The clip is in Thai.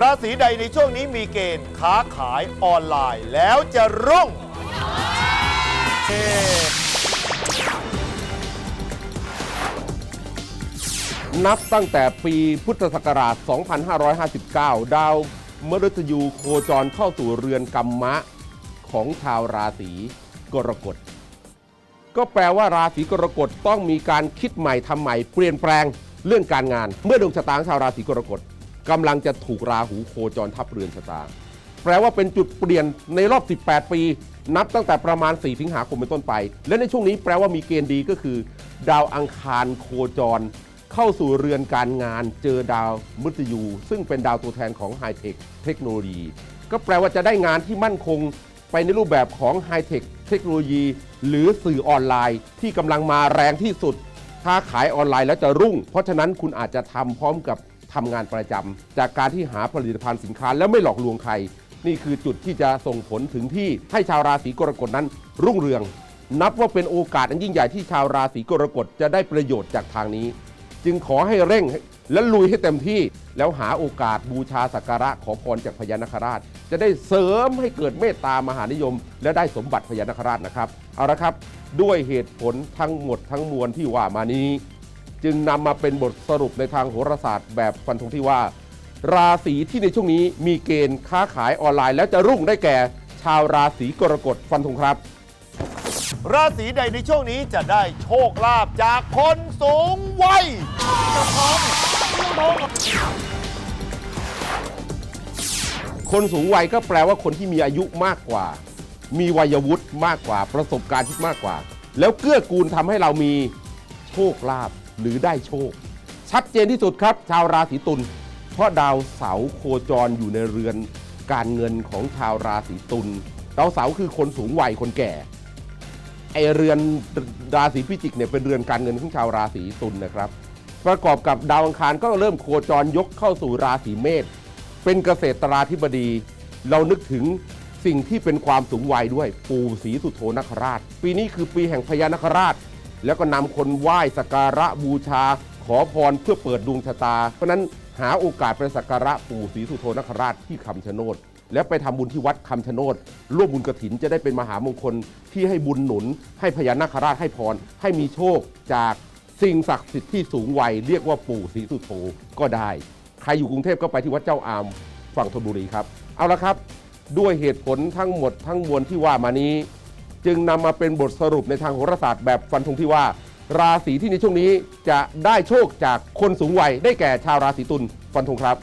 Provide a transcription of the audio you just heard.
ราศีใดในช่วงนี้มีเกณฑ์ค้าขายออนไลน์แล้วจะรุ่งเอ๊ะนับตั้งแต่ปีพุทธศักราช 2559 ดาวมฤตยูโคจรเข้าสู่เรือนกรรมะของชาวราศีกรกฎ ก็แปลว่าราศีกรกฎต้องมีการคิดใหม่ทำใหม่เปลี่ยนแปลงเรื่องการงาน เมื่อดวงชะตาของชาวราศีกรกฎ กำลังจะถูกราหูโคจรทับเรือนชะตา แปลว่าเป็นจุดเปลี่ยนในรอบ 18 ปี นับตั้งแต่ประมาณ 4 สิงหาคมเป็นต้นไป และในช่วงนี้แปลว่ามีเกณฑ์ดีก็คือ ดาวอังคารโคจร เข้าสู่เรือนการงาน เจอดาวมฤตยู ซึ่งเป็นดาวตัวแทนของไฮเทคเทคโนโลยี ก็แปลว่าจะได้งานที่มั่นคงไปในรูปแบบของไฮเทคเทคโนโลยี หรือสื่อออนไลน์ที่กำลังมาแรงที่สุดค้าขายออนไลน์แล้วจะรุ่ง เพราะฉะนั้นคุณอาจจะทำพร้อมกับ ทำงานประจำจากการที่หาผลิตภัณฑ์สินค้าแล้วไม่หลอกลวงใคร นี่คือจุดที่จะส่งผลถึงที่ให้ชาวราศีกรกฎนั้น รุ่งเรือง นับว่าเป็นโอกาสอันยิ่งใหญ่ที่ชาวราศีกรกฎจะได้ประโยชน์จากทางนี้ จึงขอให้เร่งและลุยให้เต็มที่แล้วหาโอกาสบูชาสักการะขอพรจากพญานาคราช จะได้เสริมให้เกิดเมตตามหานิยม และได้สมบัติพญานาคราชนะครับ เอาละครับ ด้วยเหตุผลทั้งหมดทั้งมวลที่ว่ามานี้ จึงนำมาเป็นบทสรุปในทางโหราศาสตร์แบบฟันธงที่ว่า ราศีที่ในช่วงนี้มีเกณฑ์ค้าขายออนไลน์ แล้วจะรุ่งได้แก่ ชาวราศีกรกฎฟันธงครับ ราศีใดในช่วงนี้จะได้โชคลาภจากคนสูงวัยคนสูงวัยก็แปลว่าคนที่มีอายุมากกว่า มีวัยวุฒิมากกว่า ประสบการณ์ที่มากกว่า แล้วเกื้อกูลทำให้เรามีโชคลาภ หรือได้โชค ชัดเจนที่สุดครับ ชาวราศีตุลเพราะดาวเสาโคจรอยู่ในเรือนการเงินของชาวราศีตุลดาวเสาคือคนสูงวัยคนแก่ไอเรือนราศีพิจิกเนี่ยเป็นเรือนการเงินของชาวราศีตุลนะครับ ประกอบกับดาวอังคารก็เริ่มโคจรยกเข้าสู่ราศีเมษเป็นเกษตราธิบดี เรานึกถึงสิ่งที่เป็นความสูงวัยด้วย ปู่ศรีสุโธนคราช ปีนี้คือปีแห่งพญานคราช แล้วก็นำคนไหว้สักการะบูชา ขอพรเพื่อเปิดดวงชะตา เพราะนั้นหาโอกาสไปสักการะปู่ศรีสุโธนคราชที่คำชะโนดแล้วไปทำบุญที่วัดคำชะโนดร่วมบุญกระถินจะได้เป็นมหามงคลที่ให้บุญหนุน ให้พญานาคราชให้พร ให้มีโชคจากสิ่งศักดิ์สิทธิ์ที่สูงวัยเรียกว่าปู่ศรีสุโธก็ได้ ใครอยู่กรุงเทพก็ไปที่วัดเจ้าอามฝั่งธนบุรีครับ เอาละครับ ด้วยเหตุผลทั้งหมดทั้งมวลที่ว่ามานี้ จึงนำมาเป็นบทสรุปในทางโหราศาสตร์แบบฟันธงที่ว่า ราศีที่ในช่วงนี้จะได้โชคจากคนสูงวัยได้แก่ชาวราศีตุลฟันธงครับ